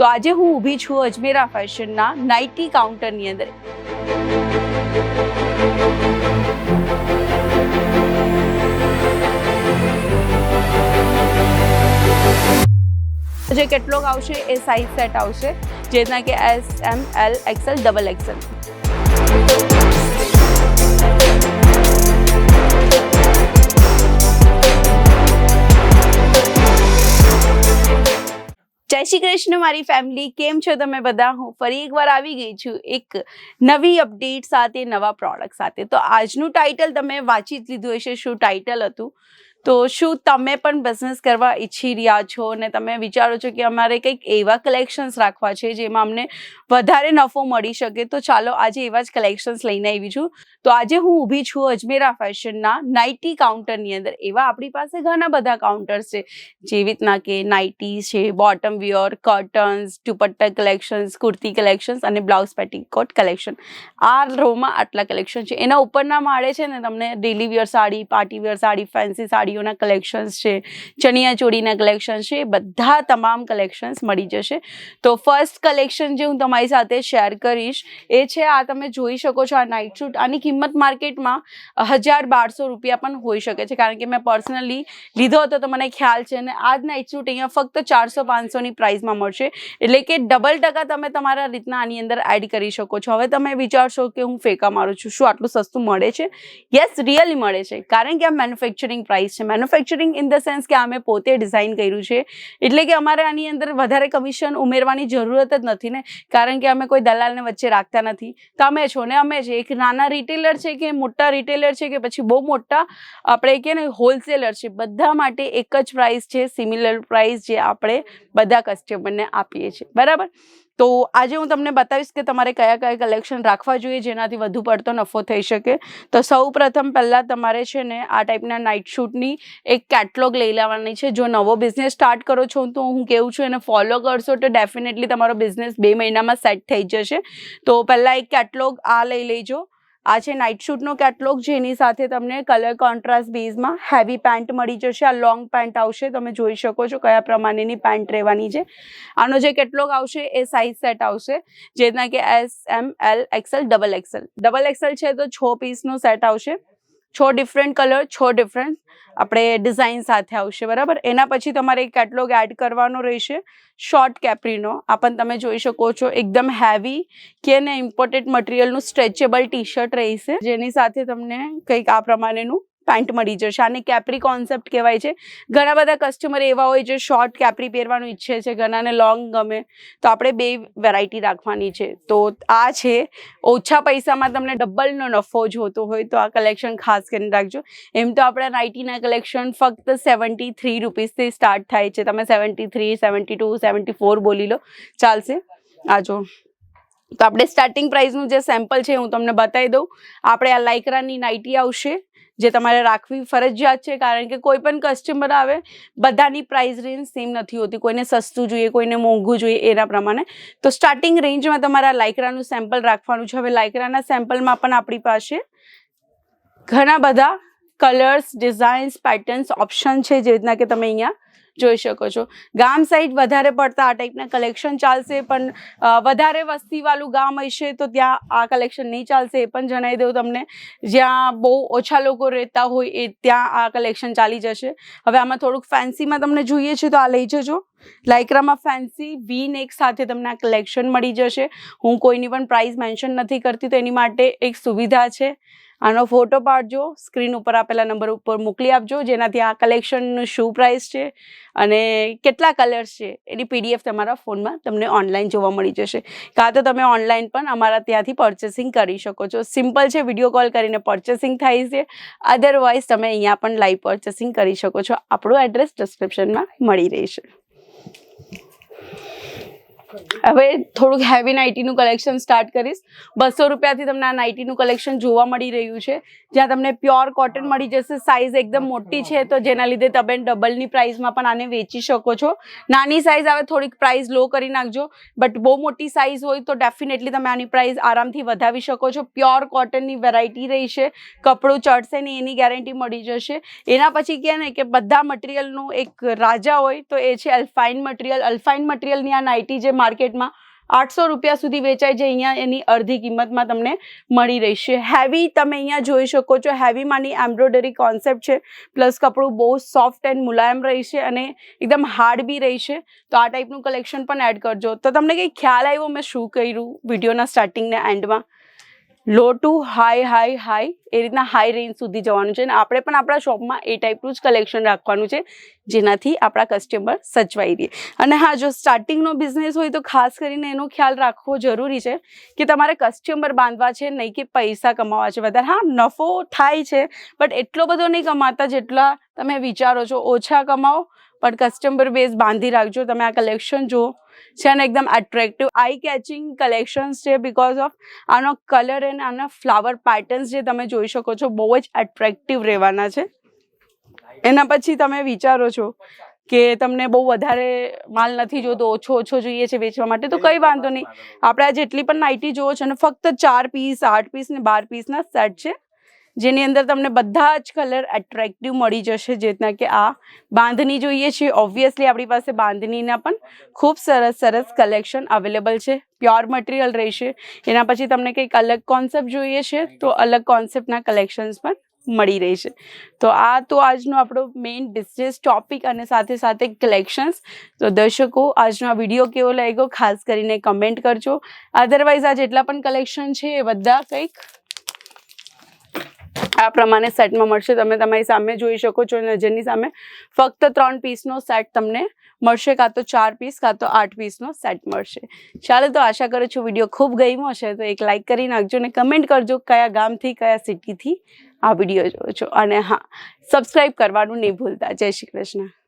તો આજે હું ઊભી છું અજમેરા ફેશનના નાઇટી કાઉન્ટરની અંદર. જે કેટલોગ આવશે એ સાઇઝ સેટ આવશે, જેના કે S M L XL double XL જય શ્રી કૃષ્ણ મારી ફેમિલી કેમ છો તમે બધા? હું ફરી એકવાર આવી ગઈ છું એક નવી અપડેટ સાથે, નવા પ્રોડક્ટ સાથે. તો આજનું ટાઇટલ તમે વાંચી જ લીધું હશે, શું ટાઇટલ હતું? તો શું તમે પણ બિઝનેસ કરવા ઈચ્છી રહ્યા છો? અને તમે વિચારો છો કે અમારે કંઈક એવા કલેક્શન્સ રાખવા છે જેમાં અમને વધારે નફો મળી શકે, તો ચાલો આજે એવા જ કલેક્શન્સ લઈને આવી છું. તો આજે હું ઊભી છું અજમેરા ફેશનના નાઇટી કાઉન્ટરની અંદર. એવા આપણી પાસે ઘણા બધા કાઉન્ટર્સ છે. જેવી રીતના કે નાઇટી છે bottom wear curtains dupatta collections kurti collections અને બ્લાઉઝ પેટીકોટ કલેક્શન આ રોમાં આટલા કલેક્શન છે. એના ઉપરના માળે છે ને તમને daily wear sari party wear sari fancy સાડીઓના collections છે, ચણિયા ચોળીના કલેક્શન્સ છે, એ બધા તમામ કલેક્શન્સ મળી જશે. તો ફર્સ્ટ કલેક્શન જે હું તમારી સાથે શેર કરીશ, એ છે આ તમે જોઈ શકો છો આ નાઇટ શૂટ આની કિંમત માર્કેટમાં હજાર બારસો રૂપિયા પણ હોઈ શકે છે, કારણ કે મેં પર્સનલી લીધો હતો તો મને ખ્યાલ છે અને આ જ નાઇટ શૂટ અહીંયા ફક્ત ચારસો પાંચસોની પ્રાઇસમાં મળશે. એટલે કે ડબલ ટકા તમે તમારા રીતના આની અંદર એડ કરી શકો છો. હવે તમે વિચારશો કે હું ફેંકા મારું છું, શું આટલું સસ્તું મળે છે? યસ રિયલી મળે છે, કારણ કે આ મેન્યુફેક્ચરિંગ પ્રાઇસ છે. મેન્યુફેક્ચરિંગ ઇન ધ સેન્સ કે અમે પોતે ડિઝાઇન કર્યું છે. એટલે કે અમારે આની અંદર વધારે કમિશન ઉમેરવાની જરૂરત જ નથી ને. કારણ કે અમે કોઈ દલાલને વચ્ચે રાખતા નથી. તમે છો ને અમે છે. એક નાના રિટેલર છે કે મોટા રિટેલર છે કે પછી બહુ મોટા, આપણે કે ને હોલસેલર છે. બધા માટે એક જ પ્રાઇસ છે. સિમિલર પ્રાઇસ જે આપણે બધા કસ્ટમરને આપીએ છીએ. બરાબર? તો આજે હું તમને બતાવીશ કે તમારે કયા કયા કલેક્શન રાખવા જોઈએ જેનાથી વધુ પડતો નફો થઈ શકે. તો સૌ પ્રથમ પહેલાં તમારે છે ને આ ટાઈપના નાઇટ શૂટની એક કેટલોગ લઈ લેવાની છે. જો નવો બિઝનેસ સ્ટાર્ટ કરો છો તો હું કેવું છું એને ફોલો કરશો તો ડેફિનેટલી તમારો બિઝનેસ બે મહિનામાં સેટ થઈ જશે. તો પહેલાં એક કેટલોગ આ લઈ લેજો. આ છે નાઇટ શૂટનો કેટલોગ જેની સાથે તમને કલર કોન્ટ્રાસ્ટ બેઝમાં હેવી પેન્ટ મળી જશે. આ લોંગ પેન્ટ આવશે, તમે જોઈ શકો છો કયા પ્રમાણેની પેન્ટ રહેવાની છે. આનો જે કેટલોગ આવશે, એ સાઇઝ સેટ આવશે, જેના કે S M L XL double XL double XL છે તો છ પીસનો સેટ આવશે. છ ડિફરન્ટ કલર છ ડિફરન્ટ આપણે ડિઝાઇન સાથે આવશે, બરાબર? એના પછી તમારે એક કેટલોગ એડ કરવાનો રહેશે શોર્ટ કેપ્રીનો આ પણ તમે જોઈ શકો છો, એકદમ હેવી કે ને ઇમ્પોર્ટેડ મટીરિયલનું સ્ટ્રેચેબલ ટી શર્ટ રહેશે, જેની સાથે તમને કંઈક આ પ્રમાણેનું પેન્ટ મળી જશે. આને કેપ્રી કોન્સેપ્ટ કહેવાય છે. ઘણા બધા કસ્ટમર એવા હોય જે શોર્ટ કેપ્રી પહેરવાનું ઈચ્છે છે. ઘણાને લોંગ ગમે. તો આપણે બે વેરાયટી રાખવાની છે. તો આ છે. ઓછા પૈસામાં તમને ડબલનો નફો જોતો હોય તો આ કલેક્શન ખાસ કરીને રાખજો. એમ તો આપણા નાઇટીના કલેક્શન ફક્ત સેવન્ટી થ્રી રૂપીસથી સ્ટાર્ટ થાય છે. તમે seventy three seventy two seventy four બોલી લો. ચાલશે? આ જો. તો આપણે સ્ટાર્ટિંગ પ્રાઇસનું જે સેમ્પલ છે હું તમને બતાવી દઉં. આપણે આ લાઇકરાની નાઇટી આવશે. જે તમારે રાખવી ફરજિયાત છે, કારણ કે કોઈ પણ કસ્ટમર આવે, બધાની પ્રાઇસ રેન્જ સેમ નથી હોતી. કોઈને સસ્તું જોઈએ, કોઈને મોંઘું જોઈએ, એના પ્રમાણે. તો સ્ટાર્ટિંગ રેન્જમાં તમારા લાઇકરાનું સેમ્પલ રાખવાનું છે. હવે લાઇકરાના સેમ્પલમાં પણ આપણી પાસે ઘણા બધા કલર્સ ડિઝાઇન્સ પેટર્ન્સ ઓપ્શન છે, જે રીતના કે તમે અહીંયા જોઈ શકો છો. ગામ સાઈડ વધારે પડતા આ ટાઈપના કલેક્શન ચાલશે, પણ વધારે વસ્તીવાળું ગામ હશે તો ત્યાં આ કલેક્શન નહીં ચાલશે. એ પણ જણાવી દઉં તમને. જ્યાં બહુ ઓછા લોકો રહેતા હોય એ ત્યાં આ કલેક્શન ચાલી જશે. હવે આમાં થોડુંક ફેન્સીમાં તમને જોઈએ છે તો આ લઈ જજો. લાઇક્રામાં ફેન્સી વી નેક સાથે તમને આ કલેક્શન મળી જશે. હું કોઈની પણ પ્રાઇસ મેન્શન નથી કરતી તો એની માટે એક સુવિધા છે. આનો ફોટો પાડજો સ્ક્રીન ઉપર આપેલા નંબર ઉપર મોકલી આપજો, જેનાથી આ કલેક્શનનું શું પ્રાઇસ છે અને કેટલા કલર્સ છે, એની પીડીએફ તમારા ફોનમાં તમને ઓનલાઈન જોવા મળી જશે. કાં તો તમે ઓનલાઈન પણ અમારા ત્યાંથી પરચેસિંગ કરી શકો છો. સિમ્પલ છે વીડિયો કોલ કરીને પરચેસિંગ થાય છે. અધરવાઇઝ તમે અહીંયા પણ લાઈવ પરચેસિંગ કરી શકો છો. આપણું એડ્રેસ ડિસ્ક્રિપ્શનમાં મળી રહેશે. હવે થોડુંક હેવી નાઇટીનું કલેક્શન સ્ટાર્ટ કરીશ. બસો રૂપિયાથી તમને આ નાઇટીનું કલેક્શન જોવા મળી રહ્યું છે. જ્યાં તમને પ્યોર કોટન મળી જશે. સાઇઝ એકદમ મોટી છે, તો જેના લીધે તમે ડબલની પ્રાઇસમાં પણ આને વેચી શકો છો. નાની સાઇઝ આવે, થોડીક પ્રાઇસ લો કરી નાખજો. બટ બહુ મોટી સાઇઝ હોય, તો ડેફિનેટલી તમે આની પ્રાઇસ આરામથી વધાવી શકો છો. પ્યોર કોટનની વેરાયટી રહેશે. કપડું ચડશે નહીં, એની ગેરંટી મળી જશે. એના પછી કહે ને કે બધા મટીરિયલનું એક રાજા હોય, તો એ છે અલ્ફાઇન મટીરિયલ અલ્ફાઇન મટીરિયલની આ નાઇટી જે માર્કેટમાં આઠસો રૂપિયા સુધી વેચાય છે, અહીંયા એની અડધી કિંમતમાં તમને મળી રહેશે. હેવી તમે અહીંયા જોઈ શકો છો હેવીમાંની એમ્બ્રોઇડરી કોન્સેપ્ટ છે પ્લસ કપડું બહુ સોફ્ટ એન્ડ મુલાયમ રહેશે અને એકદમ હાર્ડ બી રહેશે તો આ ટાઈપનું કલેક્શન પણ એડ કરજો. તો તમને કંઈ ખ્યાલ આવ્યો, મેં શું કર્યું વિડીયોના સ્ટાર્ટિંગને એન્ડમાં low to high high high એ રીતના હાઈ રેન્જ સુધી જવાનું છે અને આપણે પણ આપણા શોપમાં એ ટાઈપનું જ કલેક્શન રાખવાનું છે, જેનાથી આપણા કસ્ટમર સચવાઈ રહે. અને હા, જો સ્ટાર્ટિંગનો બિઝનેસ હોય તો ખાસ કરીને એનો ખ્યાલ રાખવો જરૂરી છે કે તમારે કસ્ટમર બાંધવા છે નહીં કે પૈસા કમાવા છે. વધારે હા, નફો થાય છે, બટ એટલો બધો નહીં કમાતા જેટલા તમે વિચારો છો, ઓછા કમાઓ, પણ કસ્ટમર બેઝ બાંધી રાખજો. તમે આ કલેક્શન જુઓ. છે અને એકદમ એટ્રેક્ટિવ આઈ કેચિંગ કલેક્શન્સ છે બિકોઝ ઓફ આનો કલર એન્ડ આના ફ્લાવર પેટર્ન્સ જે તમે જોઈ શકો છો, બહુ જ એટ્રેક્ટિવ રહેવાના છે. એના પછી તમે વિચારો છો કે તમને બહુ વધારે માલ નથી જોતો, ઓછો ઓછો જોઈએ છે વેચવા માટે, તો કંઈ વાંધો નહીં. આપણે જેટલી પણ નાઇટી જોવો છો ને, ફક્ત ચાર પીસ આઠ પીસ ને બાર પીસના સેટ છે. જેની અંદર તમને બધા જ કલર એટ્રેક્ટિવ મળી જશે. જે રીતના કે આ બાંધણી જોઈએ છે ઓબ્વિયસલી આપણી પાસે બાંધણીના પણ ખૂબ સરસ સરસ કલેક્શન અવેલેબલ છે. પ્યોર મટીરિયલ રહેશે. એના પછી તમને કંઈક અલગ કોન્સેપ્ટ જોઈએ છે, તો અલગ કોન્સેપ્ટના કલેક્શન્સ પણ મળી રહેશે. તો આ તો આજનો આપણો મેઇન બિઝનેસ ટોપિક અને સાથે સાથે કલેક્શન્સ તો દર્શકો, આજનો આ વીડિયો કેવો લાગ્યો? ખાસ કરીને કમેન્ટ કરજો. અધરવાઇઝ આ જેટલા પણ કલેક્શન છે એ બધા કંઈક આ પ્રમાણે સેટમાં મળશે. તમે તમારી સામે જોઈ શકો છો, નજરની સામે. ફક્ત ત્રણ પીસનો સેટ તમને મળશે, કાં તો ચાર પીસ, કાં તો આઠ પીસનો સેટ મળશે. ચાલો તો આશા કરું છું વીડિયો ખૂબ ગમ્યો હશે, તો એક લાઇક કરી નાખજો અને કમેન્ટ કરજો કયા ગામથી, કયા સિટીથી આ વીડિયો જોવો છો. અને હા, સબસ્ક્રાઈબ કરવાનું નહીં ભૂલતા. જય શ્રી કૃષ્ણ.